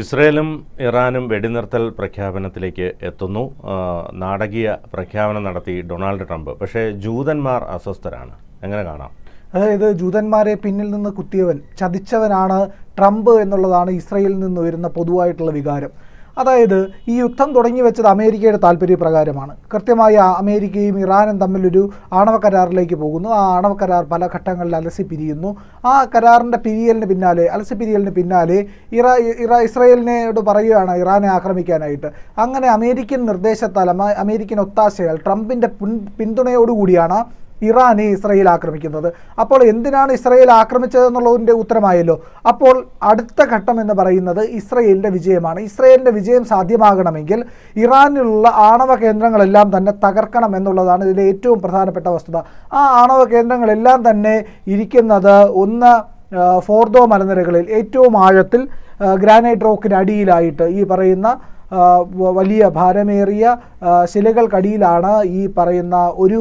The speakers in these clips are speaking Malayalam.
ഇസ്രയേലും ഇറാനും വെടിനിർത്തൽ പ്രഖ്യാപനത്തിലേക്ക് എത്തുന്നു. നാടകീയ പ്രഖ്യാപനം നടത്തി ഡൊണാൾഡ് ട്രംപ്. പക്ഷേ ജൂതന്മാർ അസ്വസ്ഥരാണ്. എങ്ങനെ കാണാം? അതായത് ജൂതന്മാരെ പിന്നിൽ നിന്ന് കുത്തിയവൻ ചതിച്ചവനാണ് ട്രംപ് എന്നുള്ളതാണ് ഇസ്രയേലിൽ നിന്ന് വരുന്ന പൊതുവായിട്ടുള്ള വികാരം. അതായത് ഈ യുദ്ധം തുടങ്ങി വെച്ചത് അമേരിക്കയുടെ താല്പര്യപ്രകാരമാണ്. കൃത്യമായി അമേരിക്കയും ഇറാനും തമ്മിലൊരു ആണവ കരാറിലേക്ക് പോകുന്നു. ആ ആണവ കരാർ പല ഘട്ടങ്ങളിൽ അലസി പിരിയുന്നു. ആ കരാറിന്റെ പിരിയലിന് പിന്നാലെ അലസി പിരിയലിന് പിന്നാലെ ഇറാ ഇറാ ഇസ്രയേലിനോട് പറയുകയാണ് ഇറാനെ ആക്രമിക്കാനായിട്ട്. അങ്ങനെ അമേരിക്കൻ നിർദ്ദേശത്താൽ അമേരിക്കൻ ഒത്താശയാൽ ട്രംപിന്റെ പിൻ- പിന്തുണയോടുകൂടിയാണ് ഇറാനെ ഇസ്രയേൽ ആക്രമിക്കുന്നത്. അപ്പോൾ എന്തിനാണ് ഇസ്രയേൽ ആക്രമിച്ചതെന്നുള്ളതിന്റെ ഉത്തരമായല്ലോ. അപ്പോൾ അടുത്ത ഘട്ടം എന്ന് പറയുന്നത് ഇസ്രയേലിന്റെ വിജയമാണ്. ഇസ്രയേലിന്റെ വിജയം സാധ്യമാകണമെങ്കിൽ ഇറാനിലുള്ള ആണവ കേന്ദ്രങ്ങളെല്ലാം തന്നെ തകർക്കണം എന്നുള്ളതാണ് ഇതിലെ ഏറ്റവും പ്രധാനപ്പെട്ട വസ്തുത. ആ ആണവ കേന്ദ്രങ്ങളെല്ലാം തന്നെ ഇരിക്കുന്നത് ഒന്ന് ഫോർദോ മലനിരകളിൽ ഏറ്റവും ആഴത്തിൽ ഗ്രാനൈറ്റ് റോക്കിന് അടിയിലായിട്ട് ഈ പറയുന്ന വലിയ ഭാരമേറിയ ശിലകൾക്കടിയിലാണ് ഈ പറയുന്ന ഒരു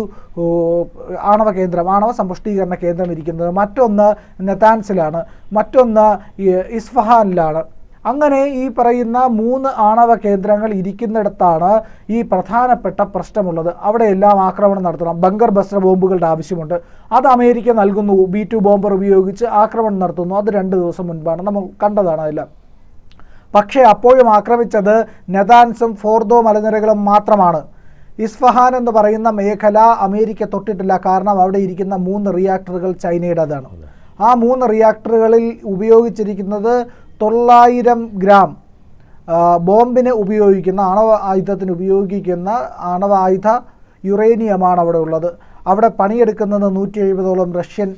ആണവ കേന്ദ്രം ആണവ സമ്പുഷ്ടീകരണ കേന്ദ്രം ഇരിക്കുന്നത്. മറ്റൊന്ന് നെതാൻസിലാണ് മറ്റൊന്ന് ഇസ്ഫഹാനിലാണ്. അങ്ങനെ ഈ പറയുന്ന മൂന്ന് ആണവ കേന്ദ്രങ്ങൾ ഇരിക്കുന്നിടത്താണ് ഈ പ്രധാനപ്പെട്ട പ്രശ്നമുള്ളത്. അവിടെയെല്ലാം ആക്രമണം നടത്തണം. ബങ്കർ ബസ്റ്റർ ബോംബുകളുടെ ആവശ്യമുണ്ട്. അത് അമേരിക്ക നൽകുന്നു. ബി ടു ബോംബർ ഉപയോഗിച്ച് ആക്രമണം നടത്തുന്നു. അത് രണ്ട് ദിവസം മുൻപാണ്. നമ്മൾ കണ്ടതാണ് അതെല്ലാം. പക്ഷേ അപ്പോഴും ആക്രമിച്ചത് നെതാൻസും ഫോർദോ മലനിരകളും മാത്രമാണ്. ഇസ്ഫഹാൻ എന്ന് പറയുന്ന മേഖല അമേരിക്ക തൊട്ടിട്ടില്ല. കാരണം അവിടെ ഇരിക്കുന്ന മൂന്ന് റിയാക്ടറുകൾ ചൈനയുടേതാണ്. ആ മൂന്ന് റിയാക്ടറുകളിൽ ഉപയോഗിച്ചിരിക്കുന്നത് തൊള്ളായിരം ഗ്രാം ബോംബിന് ഉപയോഗിക്കുന്ന ആണവ ആയുധത്തിന് ഉപയോഗിക്കുന്ന ആണവ ആയുധ യുറേനിയമാണ് അവിടെ ഉള്ളത്. അവിടെ പണിയെടുക്കുന്നത് നൂറ്റി എഴുപതോളം റഷ്യൻ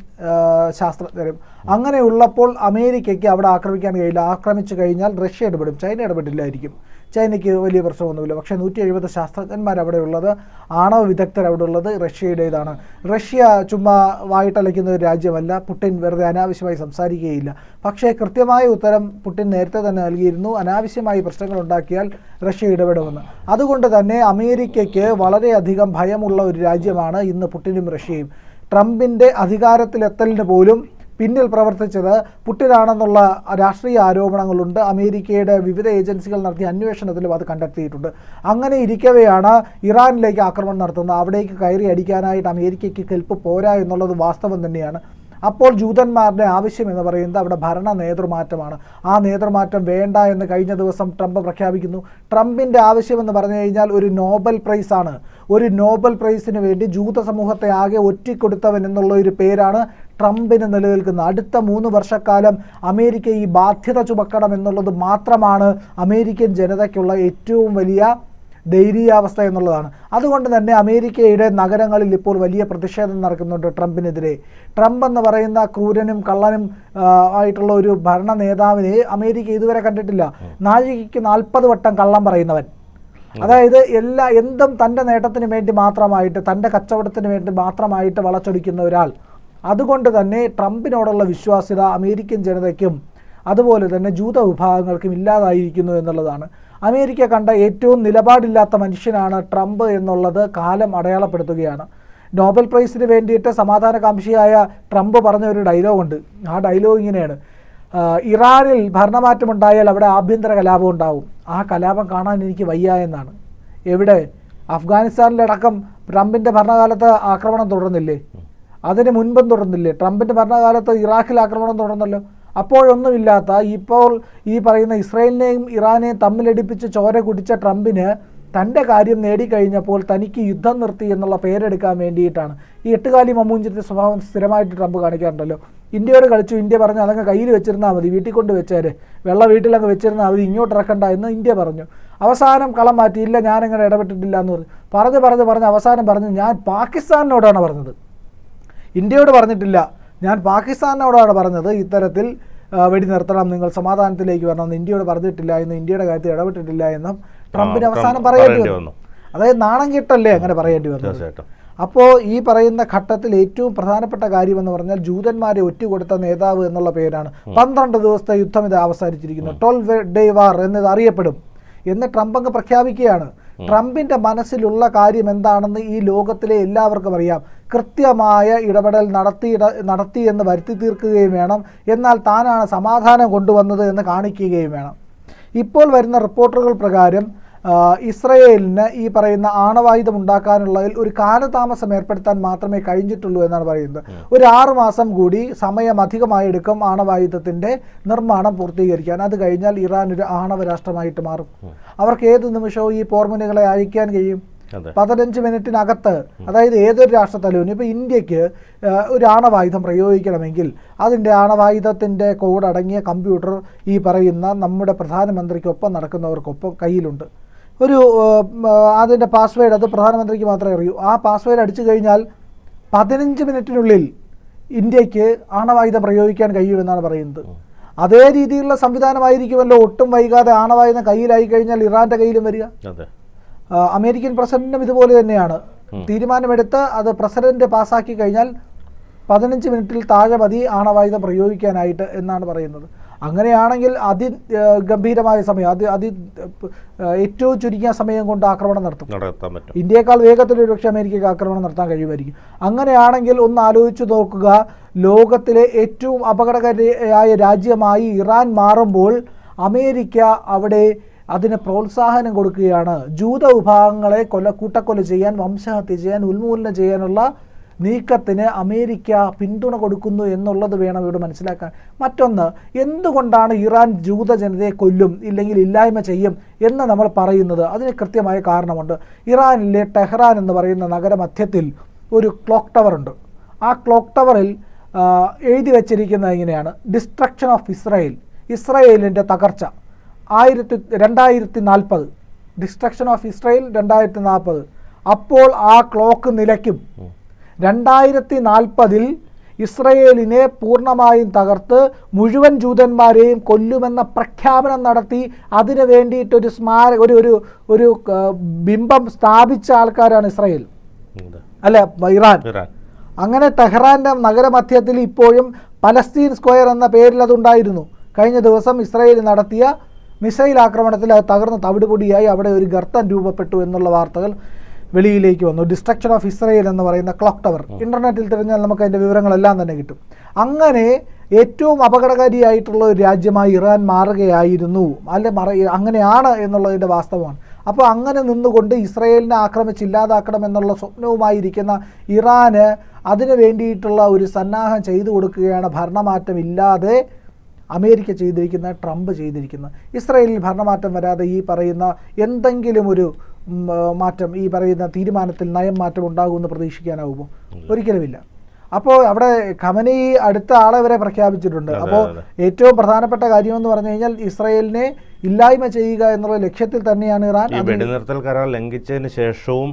ശാസ്ത്രജ്ഞരും. അങ്ങനെയുള്ളപ്പോൾ അമേരിക്കയ്ക്ക് അവിടെ ആക്രമിക്കാൻ കഴിയില്ല. ആക്രമിച്ചു കഴിഞ്ഞാൽ റഷ്യ ഇടപെടും. ചൈന ഇടപെടില്ലായിരിക്കും. ചൈനയ്ക്ക് വലിയ പ്രശ്നമൊന്നുമില്ല. പക്ഷേ നൂറ്റി എഴുപത് ശാസ്ത്രജ്ഞന്മാർ അവിടെ ഉള്ളത് ആണവ വിദഗ്ധർ അവിടെ ഉള്ളത് റഷ്യയുടേതാണ്. റഷ്യ ചുമ്മാ വായിട്ടലയ്ക്കുന്ന ഒരു രാജ്യമല്ല. പുടിൻ വെറുതെ അനാവശ്യമായി സംസാരിക്കുകയില്ല. പക്ഷേ കൃത്യമായ ഉത്തരം പുടിൻ നേരത്തെ തന്നെ നൽകിയിരുന്നു. അനാവശ്യമായി പ്രശ്നങ്ങൾ ഉണ്ടാക്കിയാൽ റഷ്യ ഇടപെടുമെന്ന്. അതുകൊണ്ട് തന്നെ അമേരിക്കയ്ക്ക് വളരെയധികം ഭയമുള്ള ഒരു രാജ്യമാണ് ഇന്ന് പുടിനും റഷ്യയും. ട്രംപിന്റെ അധികാരത്തിലെത്തലിന് പോലും പിന്നിൽ പ്രവർത്തിച്ചത് പുട്ടിനാണെന്നുള്ള രാഷ്ട്രീയ ആരോപണങ്ങളുണ്ട്. അമേരിക്കയുടെ വിവിധ ഏജൻസികൾ നടത്തിയ അന്വേഷണത്തിലും അത് കണ്ടെത്തിയിട്ടുണ്ട്. അങ്ങനെ ഇരിക്കവെയാണ് ഇറാനിലേക്ക് ആക്രമണം നടത്തുന്നത്. അവിടേക്ക് കയറി അടിക്കാനായിട്ട് അമേരിക്കയ്ക്ക് കെൽപ്പ് പോരാ എന്നുള്ളത് വാസ്തവം തന്നെയാണ്. അപ്പോൾ ജൂതന്മാരുടെ ആവശ്യം എന്ന് പറയുന്നത് അവിടെ ഭരണ നേതൃമാറ്റമാണ്. ആ നേതൃമാറ്റം വേണ്ട എന്ന് കഴിഞ്ഞ ദിവസം ട്രംപ് പ്രഖ്യാപിക്കുന്നു. ട്രംപിന്റെ ആവശ്യം എന്ന് പറഞ്ഞു കഴിഞ്ഞാൽ ഒരു നോബൽ പ്രൈസ് ആണ്. ഒരു നോബൽ പ്രൈസിന് വേണ്ടി ജൂത സമൂഹത്തെ ആകെ ഒറ്റിക്കൊടുത്തവൻ എന്നുള്ള ഒരു പേരാണ് ട്രംപിന് നിലനിൽക്കുന്നത് അടുത്ത മൂന്ന് വർഷക്കാലം അമേരിക്ക ഈ ബാധ്യത ചുമക്കണം എന്നുള്ളത് മാത്രമാണ് അമേരിക്കൻ ജനതയ്ക്കുള്ള ഏറ്റവും വലിയ ദയനീയാവസ്ഥ എന്നുള്ളതാണ്. അതുകൊണ്ട് തന്നെ അമേരിക്കയുടെ നഗരങ്ങളിൽ ഇപ്പോൾ വലിയ പ്രതിഷേധം നടക്കുന്നുണ്ട് ട്രംപിനെതിരെ. ട്രംപ് എന്ന് പറയുന്ന ക്രൂരനും കള്ളനും ആയിട്ടുള്ള ഒരു ഭരണ നേതാവിനെ അമേരിക്ക ഇതുവരെ കണ്ടിട്ടില്ല. നാഴികയ്ക്ക് നാൽപ്പത് വട്ടം കള്ളം പറയുന്നവൻ. അതായത് എല്ലാ എന്തും തന്റെ നേട്ടത്തിന് വേണ്ടി മാത്രമായിട്ട് തന്റെ കച്ചവടത്തിന് വേണ്ടി മാത്രമായിട്ട് വളച്ചൊടിക്കുന്ന ഒരാൾ. അതുകൊണ്ട് തന്നെ ട്രംപിനോടുള്ള വിശ്വാസ്യത അമേരിക്കൻ ജനതയ്ക്കും അതുപോലെ തന്നെ ജൂത വിഭാഗങ്ങൾക്കും ഇല്ലാതായിരിക്കുന്നു എന്നുള്ളതാണ്. അമേരിക്ക കണ്ട ഏറ്റവും നിലപാടില്ലാത്ത മനുഷ്യനാണ് ട്രംപ് എന്നുള്ളത് കാലം അടയാളപ്പെടുത്തുകയാണ്. നോബൽ പ്രൈസിന് വേണ്ടിയിട്ട് സമാധാനകാംക്ഷിയായ ട്രംപ് പറഞ്ഞ ഒരു ഡയലോഗുണ്ട്. ആ ഡയലോഗ് ഇങ്ങനെയാണ്. ഇറാനിൽ ഭരണമാറ്റമുണ്ടായാൽ അവിടെ ആഭ്യന്തര കലാപം ഉണ്ടാവും. ആ കലാപം കാണാൻ എനിക്ക് വയ്യ എന്നാണ്. എവിടെ? അഫ്ഗാനിസ്ഥാനിലടക്കം ട്രംപിന്റെ ഭരണകാലത്ത് ആക്രമണം തുടർന്നില്ലേ? അതിന് മുൻപും തുടർന്നില്ലേ? ട്രംപിന്റെ ഭരണകാലത്ത് ഇറാഖിൽ ആക്രമണം തുടർന്നല്ലോ. അപ്പോഴൊന്നുമില്ലാത്ത ഇപ്പോൾ ഈ പറയുന്ന ഇസ്രയേലിനെയും ഇറാനെയും തമ്മിലടിപ്പിച്ച് ചോര കുടിച്ച ട്രംപിന് തന്റെ കാര്യം നേടിക്കഴിഞ്ഞപ്പോൾ തനിക്ക് യുദ്ധം നിർത്തി എന്നുള്ള പേരെടുക്കാൻ വേണ്ടിയിട്ടാണ്. ഈ എട്ടുകാലി മമ്മൂഞ്ചിന്റെ സ്വഭാവം സ്ഥിരമായിട്ട് ട്രംപ് കാണിക്കാറുണ്ടല്ലോ. ഇന്ത്യയോട് കളിച്ചു. ഇന്ത്യ പറഞ്ഞു അതങ്ങ് കയ്യിൽ വെച്ചിരുന്നാൽ മതി. വീട്ടിൽ കൊണ്ട് വെച്ചേരെ. വെള്ള വീട്ടിലങ്ങ് വെച്ചിരുന്നാൽ മതി. ഇങ്ങോട്ട് ഇറക്കണ്ട എന്ന് ഇന്ത്യ പറഞ്ഞു. അവസാനം കളം മാറ്റി ഇല്ല ഞാനങ്ങനെ ഇടപെട്ടിട്ടില്ല എന്ന് പറഞ്ഞു. പറഞ്ഞ് പറഞ്ഞ് പറഞ്ഞ് അവസാനം പറഞ്ഞ് ഞാൻ പാകിസ്ഥാനിനോടാണ് പറഞ്ഞത്. ഇന്ത്യയോട് പറഞ്ഞിട്ടില്ല. ഞാൻ പാകിസ്ഥാനോടാണ് പറഞ്ഞത് ഇത്തരത്തിൽ വെടി നിർത്തണം നിങ്ങൾ സമാധാനത്തിലേക്ക് വരണം എന്ന് ഇന്ത്യയോട് പറഞ്ഞിട്ടില്ല എന്ന് ഇന്ത്യയുടെ കാര്യത്തിൽ ഇടപെട്ടിട്ടില്ല എന്നും ട്രംപിന് ട്രംപ് അവസാനം പറയേണ്ടി പറയേണ്ടി വന്നു. അതായത് നാണം കിട്ടല്ലേ അങ്ങനെ പറയേണ്ടി വന്നു അപ്പോൾ ഈ പറയുന്ന ഘട്ടത്തിൽ ഏറ്റവും പ്രധാനപ്പെട്ട കാര്യം എന്ന് പറഞ്ഞാൽ ജൂതന്മാരെ ഒറ്റുകൊടുത്ത നേതാവ് എന്നുള്ള പേരാണ്. പന്ത്രണ്ട് ദിവസത്തെ യുദ്ധം ഇത് അവസാനിച്ചിരിക്കുന്നു. ട്വൽവ് ഡേ വാർ എന്നത് അറിയപ്പെടും. എന്ന് ട്രംപ് അങ്ങ് പ്രഖ്യാപിക്കുകയാണ്. ട്രംപിന്റെ മനസ്സിലുള്ള കാര്യം എന്താണെന്ന് ഈ ലോകത്തിലെ എല്ലാവർക്കും അറിയാം. കൃത്യമായ ഇടപെടൽ നടത്തി നടത്തി എന്ന് വരുത്തി തീർക്കുകയും വേണം. എന്നാൽ താനാണ് സമാധാനം കൊണ്ടുവന്നത് എന്ന് കാണിക്കുകയും വേണം. ഇപ്പോൾ വരുന്ന റിപ്പോർട്ടുകൾ പ്രകാരം ഇസ്രയേലിന് ഈ പറയുന്ന ആണവായുധം ഉണ്ടാക്കാനുള്ളതിൽ ഒരു കാലതാമസം ഏർപ്പെടുത്താൻ മാത്രമേ കഴിഞ്ഞിട്ടുള്ളൂ എന്നാണ് പറയുന്നത്. ഒരു ആറു മാസം കൂടി സമയം അധികമായി എടുക്കും ആണവായുധത്തിന്റെ നിർമ്മാണം പൂർത്തീകരിക്കാൻ. അത് കഴിഞ്ഞാൽ ഇറാൻ ഒരു ആണവ രാഷ്ട്രമായിട്ട് മാറും. അവർക്ക് ഏത് നിമിഷവും ഈ പോർമുനകളെ അയക്കാൻ കഴിയും. പതിനഞ്ച് മിനിറ്റിനകത്ത് അതായത് ഏതൊരു രാഷ്ട്രത്തലവനും ഇപ്പോൾ ഇന്ത്യയ്ക്ക് ഒരു ആണവായുധം പ്രയോഗിക്കണമെങ്കിൽ അതിന്റെ ആണവായുധത്തിന്റെ കോഡ് അടങ്ങിയ കമ്പ്യൂട്ടർ ഈ പറയുന്ന നമ്മുടെ പ്രധാനമന്ത്രിക്കൊപ്പം നടക്കുന്നവർക്കൊപ്പം കയ്യിലുണ്ട്. ഒരു അതിന്റെ പാസ്വേഡ് അത് പ്രധാനമന്ത്രിക്ക് മാത്രമേ അറിയൂ. ആ പാസ്വേഡ് അടിച്ചു കഴിഞ്ഞാൽ പതിനഞ്ച് മിനിറ്റിനുള്ളിൽ ഇന്ത്യയ്ക്ക് ആണവായുധം പ്രയോഗിക്കാൻ കഴിയുമെന്നാണ് പറയുന്നത്. അതേ രീതിയിലുള്ള സംവിധാനമായിരിക്കുമല്ലോ ഒട്ടും വൈകാതെ ആണവായുധം കയ്യിലായി കഴിഞ്ഞാൽ ഇറാന്റെ കയ്യിലും വരിക. അമേരിക്കൻ പ്രസിഡന്റിനും ഇതുപോലെ തന്നെയാണ്. തീരുമാനമെടുത്ത് അത് പ്രസിഡന്റ് പാസ്സാക്കി കഴിഞ്ഞാൽ പതിനഞ്ച് മിനിറ്റിൽ താഴെ മതി ആണവായുധം പ്രയോഗിക്കാനായിട്ട് എന്നാണ് പറയുന്നത്. അങ്ങനെയാണെങ്കിൽ അതി ഗംഭീരമായ സമയം അത് അതി ഏറ്റവും ചുരുങ്ങിയ സമയം കൊണ്ട് ആക്രമണം നടത്തും. നടത്താൻ പറ്റും. ഇന്ത്യയേക്കാൾ വേഗത്തിൽ ഒരുപക്ഷെ അമേരിക്കയ്ക്ക് ആക്രമണം നടത്താൻ കഴിയുമായിരിക്കും. അങ്ങനെയാണെങ്കിൽ ഒന്ന് ആലോചിച്ച് നോക്കുക ലോകത്തിലെ ഏറ്റവും അപകടകാരിയായ രാജ്യമായി ഇറാൻ മാറുമ്പോൾ അമേരിക്ക അവിടെ അതിന് പ്രോത്സാഹനം കൊടുക്കുകയാണ്. ജൂത വിഭാഗങ്ങളെ കൊല കൂട്ടക്കൊല ചെയ്യാൻ വംശഹത്യ ചെയ്യാൻ ഉന്മൂലനം ചെയ്യാനുള്ള നീക്കത്തിന് അമേരിക്ക പിന്തുണ കൊടുക്കുന്നു എന്നുള്ളത് വേണം ഇവിടെ മനസ്സിലാക്കാൻ. മറ്റൊന്ന് എന്തുകൊണ്ടാണ് ഇറാൻ ജൂത ജനതയെ കൊല്ലും ഇല്ലെങ്കിൽ ഇല്ലായ്മ ചെയ്യും എന്ന് നമ്മൾ പറയുന്നത്? അതിന് കൃത്യമായ കാരണമുണ്ട്. ഇറാനിലെ ടെഹ്റാൻ എന്ന് പറയുന്ന നഗരമധ്യത്തിൽ ഒരു ക്ലോക്ക് ടവർ ഉണ്ട്. ആ ക്ലോക്ക് ടവറിൽ എഴുതി വച്ചിരിക്കുന്നത് ഇങ്ങനെയാണ്. ഡിസ്ട്രക്ഷൻ ഓഫ് ഇസ്രായേൽ ഇസ്രായേലിന്റെ തകർച്ച. ആയിരത്തി രണ്ടായിരത്തി നാൽപ്പത് ഡിസ്ട്രക്ഷൻ ഓഫ് ഇസ്രായേൽ രണ്ടായിരത്തി നാൽപ്പത് അപ്പോൾ ആ ക്ലോക്ക് നിലയ്ക്കും. രണ്ടായിരത്തി നാൽപ്പതിൽ ഇസ്രയേലിനെ പൂർണമായും തകർത്ത് മുഴുവൻ ജൂതന്മാരെയും കൊല്ലുമെന്ന പ്രഖ്യാപനം നടത്തി അതിനു വേണ്ടിയിട്ടൊരു സ്മാര ഒരു ഒരു ഒരു ബിംബം സ്ഥാപിച്ച ആൾക്കാരാണ് ഇസ്രയേൽ. അല്ല ഇറാൻ. അങ്ങനെ ടെഹ്റാന്റെ നഗരമധ്യത്തിൽ ഇപ്പോഴും പലസ്തീൻ സ്ക്വയർ എന്ന പേരിൽ അതുണ്ടായിരുന്നു. കഴിഞ്ഞ ദിവസം ഇസ്രയേൽ നടത്തിയ മിസൈൽ ആക്രമണത്തിൽ അത് തകർന്ന് തവിടുപൊടിയായി. അവിടെ ഒരു ഗർത്തം രൂപപ്പെട്ടു എന്നുള്ള വാർത്തകൾ വെളിയിലേക്ക് വന്നു. ഡിസ്ട്രക്ഷൻ ഓഫ് ഇസ്രയേൽ എന്ന് പറയുന്ന ക്ലോക്ക് ടവർ ഇന്റർനെറ്റിൽ തിരഞ്ഞാൽ നമുക്ക് അതിന്റെ വിവരങ്ങളെല്ലാം തന്നെ കിട്ടും. അങ്ങനെ ഏറ്റവും അപകടകാരിയായിട്ടുള്ള ഒരു രാജ്യമായി ഇറാൻ മാറുകയായിരുന്നു. അല്ലെ മറ അങ്ങനെയാണ് എന്നുള്ളതിന്റെ വാസ്തവമാണ്. അപ്പോൾ അങ്ങനെ നിന്നുകൊണ്ട് ഇസ്രയേലിനെ ആക്രമിച്ച് ഇല്ലാതാക്കണം എന്നുള്ള സ്വപ്നവുമായിരിക്കുന്ന ഇറാന് അതിനു വേണ്ടിയിട്ടുള്ള ഒരു സന്നാഹം ചെയ്തു കൊടുക്കുകയാണ്. ഭരണമാറ്റം ഇല്ലാതെ അമേരിക്ക ചെയ്തിരിക്കുന്ന ട്രംപ് ചെയ്തിരിക്കുന്ന. ഇസ്രയേലിൽ ഭരണമാറ്റം വരാതെ ഈ പറയുന്ന എന്തെങ്കിലും ഒരു മാറ്റം ഈ പറയുന്ന തീരുമാനത്തിൽ നയം മാറ്റം ഉണ്ടാകുമെന്ന് പ്രതീക്ഷിക്കാനാവുമോ? ഒരിക്കലുമില്ല. അപ്പോൾ അവിടെ ഖമനി അടുത്ത ആളെ വരെ പ്രഖ്യാപിച്ചിട്ടുണ്ട്. അപ്പോൾ ഏറ്റവും പ്രധാനപ്പെട്ട കാര്യം എന്ന് പറഞ്ഞു കഴിഞ്ഞാൽ ഇസ്രായേലിനെ ഇല്ലായ്മ ചെയ്യുക എന്നുള്ള ലക്ഷ്യത്തിൽ തന്നെയാണ് ഇറാൻ. ഈ വെടിനിർത്തൽ കരാർ ലംഘിച്ചതിന് ശേഷവും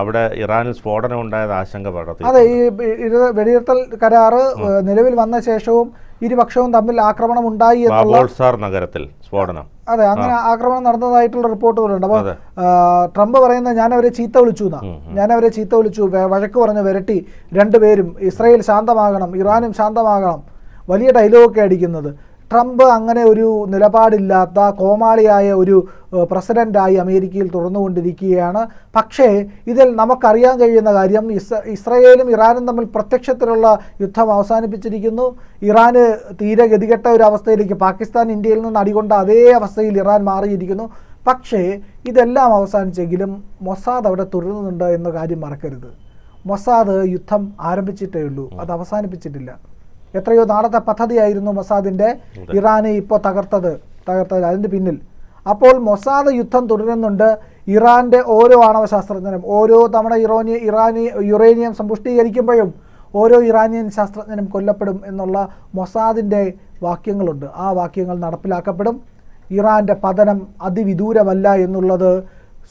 അവിടെ ഇറാനിൽ സ്ഫോടനം ഉണ്ടായത് ആശങ്ക പടർത്തി അതെ ഈ വെടിനിർത്തൽ കരാറ് നിലവിൽ വന്ന ശേഷവും ഇരുപക്ഷവും തമ്മിൽ ആക്രമണം ഉണ്ടായി എന്നുള്ള നഗരത്തിൽ സ്ഫോടനം. അതെ അങ്ങനെ ആക്രമണം നടന്നതായിട്ടുള്ള റിപ്പോർട്ടുകളുണ്ട്. അപ്പോൾ ട്രംപ് പറയുന്നത് ഞാൻ അവരെ ചീത്ത വിളിച്ചു എന്നാ. ഞാൻ അവരെ ചീത്ത വിളിച്ചു വഴക്ക് പറഞ്ഞ് വിരട്ടി രണ്ടുപേരും ഇസ്രയേൽ ശാന്തമാകണം ഇറാനും ശാന്തമാകണം വലിയ ഡയലോഗൊക്കെ അടിക്കുന്നത്. ട്രംപ് അങ്ങനെ ഒരു നിലപാടില്ലാത്ത കോമാളിയായ ഒരു പ്രസിഡന്റായി അമേരിക്കയിൽ തുറന്നുകൊണ്ടിരിക്കുകയാണ് പക്ഷേ ഇതിൽ നമുക്കറിയാൻ കഴിയുന്ന കാര്യം ഇസ് ഇസ്രയേലും ഇറാനും തമ്മിൽ പ്രത്യക്ഷത്തിലുള്ള യുദ്ധം അവസാനിപ്പിച്ചിരിക്കുന്നു. ഇറാന് തീരെ ഗതികെട്ട ഒരു അവസ്ഥയിലേക്ക് പാകിസ്ഥാൻ ഇന്ത്യയിൽ നിന്ന് അടികൊണ്ട അതേ അവസ്ഥയിൽ ഇറാൻ മാറിയിരിക്കുന്നു. പക്ഷേ ഇതെല്ലാം അവസാനിച്ചെങ്കിലും മൊസാദ് അവിടെ തുടരുന്നുണ്ട് എന്ന കാര്യം മറക്കരുത്. മൊസാദ് യുദ്ധം ആരംഭിച്ചിട്ടേ ഉള്ളൂ. അത് അവസാനിപ്പിച്ചിട്ടില്ല. എത്രയോ നാളത്തെ പദ്ധതിയായിരുന്നു മൊസാദിന്റെ ഇറാനെ ഇപ്പോൾ തകർത്തത് തകർത്തത് അതിന്റെ പിന്നിൽ. അപ്പോൾ മൊസാദ് യുദ്ധം തുടരുന്നുണ്ട്. ഇറാന്റെ ഓരോ ആണവ ശാസ്ത്രജ്ഞനും ഓരോ തവണ ഇറോനിയ ഇറാനി യുറേനിയം സമ്പുഷ്ടീകരിക്കുമ്പോഴും ഓരോ ഇറാനിയൻ ശാസ്ത്രജ്ഞനും കൊല്ലപ്പെടും എന്നുള്ള മൊസാദിന്റെ വാക്യങ്ങളുണ്ട്. ആ വാക്യങ്ങൾ നടപ്പിലാക്കപ്പെടും. ഇറാന്റെ പതനം അതിവിദൂരമല്ല എന്നുള്ളത്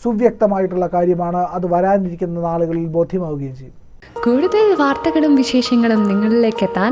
സുവ്യക്തമായിട്ടുള്ള കാര്യമാണ്. അത് വരാനിരിക്കുന്ന നാളുകളിൽ ബോധ്യമാവുകയും ചെയ്യും. കൂടുതൽ വാർത്തകളും വിശേഷങ്ങളും നിങ്ങളിലേക്ക് എത്താൻ